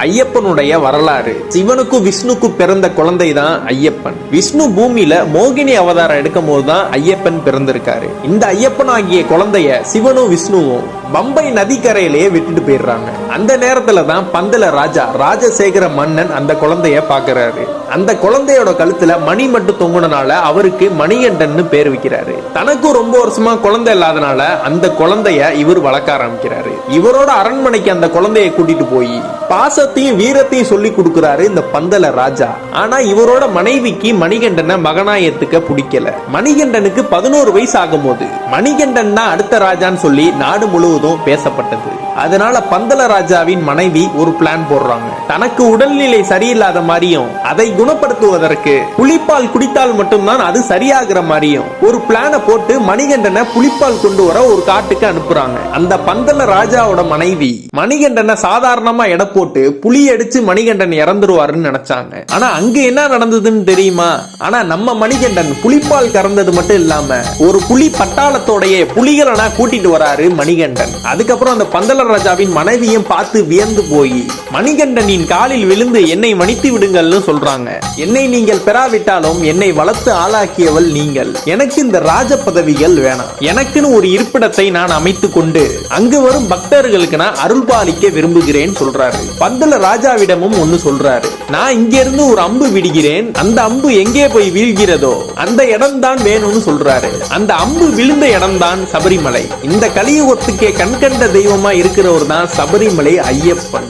ஐயப்பனுடைய வரலாறு. சிவனுக்கும் விஷ்ணுக்கும் பிறந்த குழந்தை தான் ஐயப்பன். விஷ்ணு பூமியில மோகினி அவதாரம் எடுக்கும் போதுதான் ஐயப்பன் பிறந்திருக்காரு. இந்த ஐயப்பன் ஆகிய குழந்தைய சிவனும் விஷ்ணுவும் பம்பை நதிக்கரையிலேயே விட்டுட்டு போயிடுறாங்க. அந்த நேரத்துல தான் பந்தல ராஜா ராஜசேகர மன்னன் அந்த குழந்தைய பாக்குறாரு. அந்த குழந்தையோட கழுத்துல மணி மட்டும் தொங்குனனால அவருக்கு மணிகண்டன்னு பேர் வைக்கிறாரு. தனக்கும் ரொம்ப வருஷமா குழந்தை இல்லாதனால அந்த குழந்தைய இவர் வளர்க்க ஆரம்பிக்கிறாரு. இவரோட அரண்மனைக்கு அந்த குழந்தைய கூட்டிட்டு போய் பாசத்தையும் வீரத்தையும் சொல்லி கொடுக்கிறாரு இந்த பந்தல ராஜா. ஆனா இவரோட மனைவிக்கு மணிகண்டனை மகனா ஏத்துக்க பிடிக்கல. மணிகண்டனுக்கு பதினோரு வயசு ஆகும்போது மணிகண்டன் தான் அடுத்த ராஜான்னு சொல்லி நாடு முழுவதும் பேசப்பட்டது. அதனால பந்தல ராஜாவின் மனைவி ஒரு பிளான் போடுறாங்க. தனக்கு உடல்நிலை சரியில்லாத மாதிரியும் அதை குணப்படுத்துவதற்கு புலிப்பால் குடித்தால் மட்டும்தான் அது சரியாகிற மாதிரியும் ஒரு பிளான போட்டு மணிகண்டனை புளிப்பால் கொண்டு வர ஒரு காட்டுக்கு அனுப்புறாங்க. அந்த பந்தல ராஜாவோட மனைவி மணிகண்டனை சாதாரணமா எடை போட்டு புலி அடிச்சு மணிகண்டன் இறந்துருவாருன்னு நினைச்சாங்க. ஆனா அங்க என்ன நடந்ததுன்னு தெரியுமா? ஆனா நம்ம மணிகண்டன் புலிப்பால் கறந்தது மட்டும் இல்லாம ஒரு புலி பட்டாளத்தோடைய புலிகளனா கூட்டிட்டு வராரு மணிகண்டன். அதுக்கப்புறம் அந்த பந்தல ராஜாவின் மனைவியும் பார்த்து வியந்து போய் மணிகண்டனின் காலில் விழுந்து என்னை மன்னித்து விடுங்கள்னு சொல்றாங்க. என்னை நீங்கள் பெறாவிட்டாலும் என்னை வளர்த்து ஆளாக்கியவள் நீங்கள். எனக்கு இந்த ராஜ பதவிகள் வேணாம். எனக்குன்னு ஒரு இருப்பிடத்தை நான் அமைத்து கொண்டு அங்கு வரும் பக்தர்களுக்கு நான் அருள் பாலிக்க விரும்புகிறேன் சொல்றாரு. பந்தல ராஜாவிடமும் ஒன்னு சொல்றாரு. நான் இங்க இருந்து ஒரு அம்பு விடுகிறேன். அந்த அம்பு எங்கே போய் வீழ்கிறதோ அந்த இடம் தான் வேணும்னு சொல்றாரு. அந்த அம்பு விழுந்த இடம் தான் சபரிமலை. இந்த கலியுகத்துக்கே கண்கண்ட தெய்வமா இருக்கிறவர் தான் சபரிமலை ஐயப்பன்.